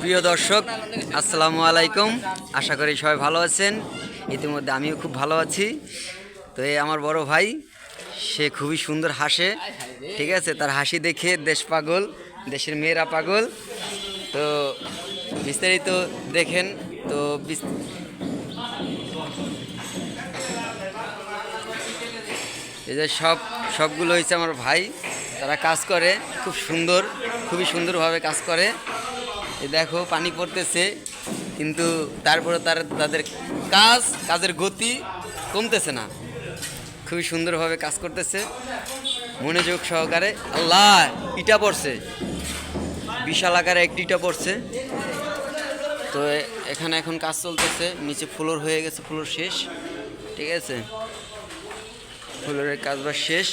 প্রিয় দর্শক, আসসালামু আলাইকুম। আশা করি সবাই ভালো আছেন। ইতিমধ্যে আমিও খুব ভালো আছি। তো এই আমার বড় ভাই, সে খুবই সুন্দর হাসে। ঠিক আছে? তার হাসি দেখে দেশ পাগল, দেশের মেয়েরা পাগল। তো বিস্তারিত দেখেন। তো এই যে সব সবগুলো হয়েছে আমার ভাই। তারা কাজ করে, খুব সুন্দর, খুবই সুন্দরভাবে কাজ করে। দেখো, পানি পড়তেছে, কিন্তু তারপরে তার, তাদের কাজ, কাজের গতি কমতেছে না। খুবই সুন্দরভাবে কাজ করতেছে, মনোযোগ সহকারে। আল্লাহ, ইটা পড়ছে। বিশাল আকারে একটি ইটা পড়ছে। তো এখানে এখন কাজ চলতেছে, নিচে ফ্লোর হয়ে গেছে, ফ্লোর শেষ। ঠিক আছে? ফ্লোরের কাজ বাজ শেষ।